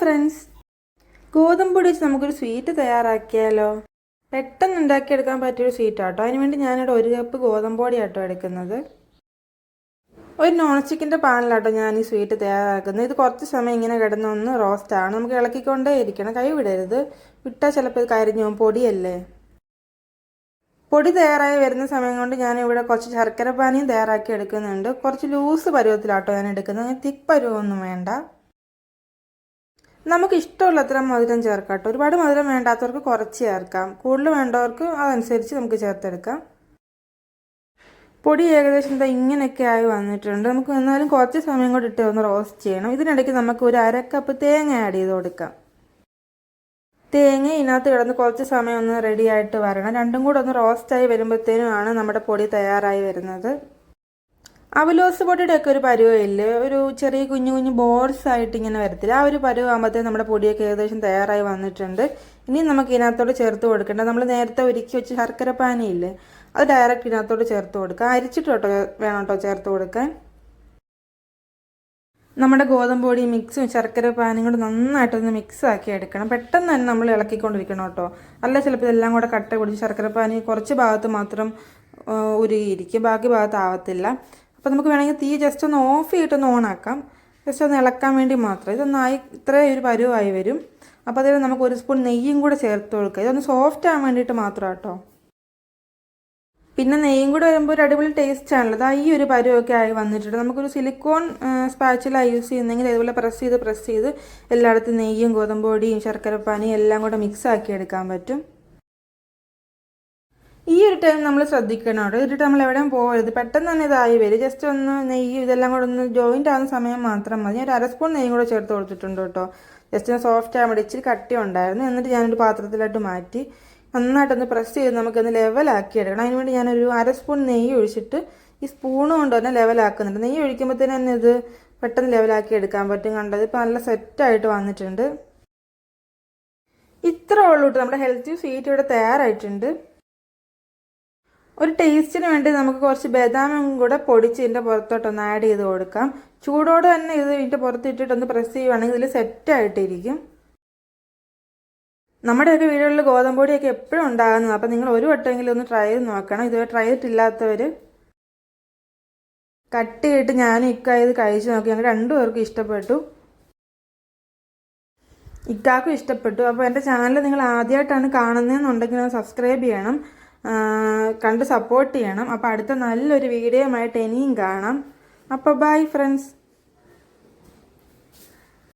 Friends. ഗോതമ്പ് വെച്ച് നമുക്കൊരു സ്വീറ്റ് തയ്യാറാക്കിയാലോ? പെട്ടെന്ന് ഉണ്ടാക്കിയെടുക്കാൻ പറ്റിയൊരു സ്വീറ്റ് ആട്ടോ അതിനുവേണ്ടി ഞാനിവിടെ ഒരു കപ്പ് ഗോതമ്പ് പൊടി ആട്ടോ എടുക്കുന്നത്. ഒരു നോൺ സ്റ്റിക്കിന്റെ പാനിലാട്ടോ ഞാൻ ഈ സ്വീറ്റ് തയ്യാറാക്കുന്നത്. ഇത് കുറച്ച് സമയം ഇങ്ങനെ കിടന്നൊന്ന് റോസ്റ്റ് റോസ്റ്റാണ് നമുക്ക് ഇളക്കിക്കൊണ്ടേ ഇരിക്കണം. കൈ വിടരുത്. വിട്ടാൽ ചിലപ്പോൾ ഇത് കരിഞ്ഞു പൊടിയല്ലേ? പൊടി തയ്യാറായി വരുന്ന സമയം കൊണ്ട് ഞാൻ ഇവിടെ കുറച്ച് ശർക്കര പാനിയും തയ്യാറാക്കി എടുക്കുന്നുണ്ട്. കുറച്ച് ലൂസ് പരുവത്തിലാട്ടോ ഞാൻ എടുക്കുന്നത്. തിക്ക് പരുവമൊന്നും വേണ്ട. നമുക്ക് ഇഷ്ടമുള്ളത്ര മധുരം ചേർക്കാം കേട്ടോ ഒരുപാട് മധുരം വേണ്ടാത്തവർക്ക് കുറച്ച് ചേർക്കാം. കൂടുതൽ വേണ്ടവർക്ക് അതനുസരിച്ച് നമുക്ക് ചേർത്തെടുക്കാം. പൊടി ഏകദേശം എന്താ ഇങ്ങനെയൊക്കെ ആയി വന്നിട്ടുണ്ട്. നമുക്ക് എന്നാലും കുറച്ച് സമയം കൂടി ഇട്ട് ഒന്ന് റോസ്റ്റ് ചെയ്യണം. ഇതിനിടയ്ക്ക് നമുക്ക് ഒരു അര കപ്പ് തേങ്ങ ആഡ് ചെയ്ത് കൊടുക്കാം. തേങ്ങ ഇതിനകത്ത് കിടന്ന് കുറച്ച് സമയം ഒന്ന് റെഡി ആയിട്ട് വരണം. രണ്ടും കൂടെ ഒന്ന് റോസ്റ്റായി വരുമ്പോഴത്തേനുമാണ് നമ്മുടെ പൊടി തയ്യാറായി വരുന്നത്. അവലോസ് പൊടിയുടെ ഒക്കെ ഒരു പരുവമില്ലേ? ഒരു ചെറിയ കുഞ്ഞു കുഞ്ഞു ബോൾസ് ആയിട്ട് ഇങ്ങനെ വരത്തില്ല? ആ ഒരു പരുവാകുമ്പോഴത്തേന് നമ്മുടെ പൊടിയൊക്കെ ഏകദേശം തയ്യാറായി വന്നിട്ടുണ്ട്. ഇനി നമുക്ക് ഇതിനകത്തോട് ചേർത്ത് കൊടുക്കേണ്ട നമ്മൾ നേരത്തെ ഒരുക്കി വെച്ച് ശർക്കര പാനിയില്ലേ അത് ഡയറക്റ്റ് ഇതിനകത്തോട് ചേർത്ത് കൊടുക്കുക അരിച്ചിട്ട് കേട്ടോ വേണം കേട്ടോ ചേർത്ത് കൊടുക്കാൻ. നമ്മുടെ ഗോതമ്പ് പൊടി മിക്സും ശർക്കര പാനും കൂടെ നന്നായിട്ടൊന്ന് മിക്സ് ആക്കി എടുക്കണം. പെട്ടെന്ന് തന്നെ നമ്മൾ ഇളക്കിക്കൊണ്ടിരിക്കണം കേട്ടോ. അല്ല ചിലപ്പോൾ ഇതെല്ലാം കൂടെ കട്ട പിടിച്ച് ശർക്കര പാനി കുറച്ച് ഭാഗത്ത് മാത്രം ഉരുകിയിരിക്കും. ബാക്കി ഭാഗത്ത് ആവത്തില്ല. അപ്പോൾ നമുക്ക് വേണമെങ്കിൽ തീ ജസ്റ്റ് ഒന്ന് ഓഫ് ചെയ്തിട്ടൊന്ന് ഓണാക്കാം ജസ്റ്റ് ഒന്ന് ഇളക്കാൻ വേണ്ടി മാത്രം. ഇതൊന്നായി ഇത്രയും ഒരു പരുവായി വരും. അപ്പോൾ അതിൽ നമുക്ക് ഒരു സ്പൂൺ നെയ്യും കൂടെ ചേർത്ത് കൊടുക്കുക ഇതൊന്ന് സോഫ്റ്റ് ആവാൻ വേണ്ടിയിട്ട് മാത്രം കേട്ടോ പിന്നെ നെയ്യും കൂടെ വരുമ്പോൾ ഒരു അടിപൊളി ടേസ്റ്റ് ആണല്ലോ. അതാ ഈ ഒരു പരുവൊക്കെ ആയി വന്നിട്ടുണ്ട്. നമുക്കൊരു സിലിക്കോൺ സ്പാച്ചില യൂസ് ചെയ്യുന്നെങ്കിൽ ഇതുപോലെ പ്രസ് ചെയ്ത് പ്രസ് ചെയ്ത് എല്ലായിടത്തും നെയ്യും ഗോതമ്പൊടിയും ശർക്കരപ്പാനിയും എല്ലാം കൂടെ മിക്സ് ആക്കി എടുക്കാൻ പറ്റും. ഈ ഒരു ടൈം നമ്മൾ ശ്രദ്ധിക്കണം കേട്ടോ ഇതിട്ട് നമ്മൾ എവിടെയും പോകരുത് പെട്ടെന്ന് തന്നെ ഇതായി വരും. ജസ്റ്റ് ഒന്ന് നെയ്യ് ഇതെല്ലാം കൂടെ ഒന്ന് ജോയിന്റ് ആകുന്ന സമയം മാത്രം മതി. ഞാൻ ഒരു അര സ്പൂൺ നെയ്യും കൂടെ ചേർത്ത് കൊടുത്തിട്ടുണ്ട് കേട്ടോ. ജസ്റ്റ് ഒന്ന് സോഫ്റ്റ് ആകുമ്പോൾ വേണ്ടി ഇച്ചിരി കട്ടി ഉണ്ടായിരുന്നു. എന്നിട്ട് ഞാനൊരു പാത്രത്തിലോട്ട് മാറ്റി നന്നായിട്ടൊന്ന് പ്രസ് ചെയ്ത് നമുക്കൊന്ന് ലെവലാക്കി എടുക്കണം. അതിനുവേണ്ടി ഞാനൊരു അര സ്പൂൺ നെയ്യ് ഒഴിച്ചിട്ട് ഈ സ്പൂണ് കൊണ്ട് തന്നെ ലെവലാക്കുന്നുണ്ട് നെയ്യ് ഒഴിക്കുമ്പോഴത്തേന് തന്നെ ഇത് പെട്ടെന്ന് ലെവലാക്കി എടുക്കാൻ പറ്റും. കണ്ടത് ഇപ്പോൾ നല്ല സെറ്റായിട്ട് വന്നിട്ടുണ്ട്. ഇത്ര ഉള്ളൂ നമ്മുടെ ഹെൽത്തി സ്വീറ്റ് ഇവിടെ തയ്യാറായിട്ടുണ്ട്. ഒരു ടേസ്റ്റിന് വേണ്ടി നമുക്ക് കുറച്ച് ബദാമും കൂടെ പൊടിച്ച് ഇതിന്റെ പുറത്തോട്ടൊന്ന് ആഡ് ചെയ്ത് കൊടുക്കാം. ചൂടോടെ തന്നെ ഇത് ഇതിന്റെ പുറത്തിട്ടിട്ടൊന്ന് പ്രസ് ചെയ്യുവാണെങ്കിൽ ഇതിൽ സെറ്റായിട്ടിരിക്കും നമ്മുടെയൊക്കെ വീടുകളിൽ ഗോതമ്പൊടിയൊക്കെ എപ്പോഴും ഉണ്ടാകുന്നത്. അപ്പം നിങ്ങൾ ഒരു വട്ടമെങ്കിലും ഒന്ന് ട്രൈ ചെയ്ത് നോക്കണം. ഇതുവരെ ട്രൈ ചെയ്തിട്ടില്ലാത്തവർ കട്ട് ചെയ്തിട്ട് ഞാനും ഇക്ക ഇത് കഴിച്ച് നോക്കി. ഞങ്ങൾ രണ്ടുപേർക്കും ഇഷ്ടപ്പെട്ടു. ഇക്കാക്കും ഇഷ്ടപ്പെട്ടു. അപ്പോൾ എന്റെ ചാനൽ നിങ്ങൾ ആദ്യമായിട്ടാണ് കാണുന്നതെന്നുണ്ടെങ്കിൽ സബ്സ്ക്രൈബ് ചെയ്യണം. കണ്ട് സപ്പോർട്ട് ചെയ്യണം. അപ്പോൾ അടുത്ത നല്ലൊരു വീഡിയോയുമായിട്ട് ഇനിയും കാണാം. അപ്പോൾ ബൈ ഫ്രണ്ട്സ്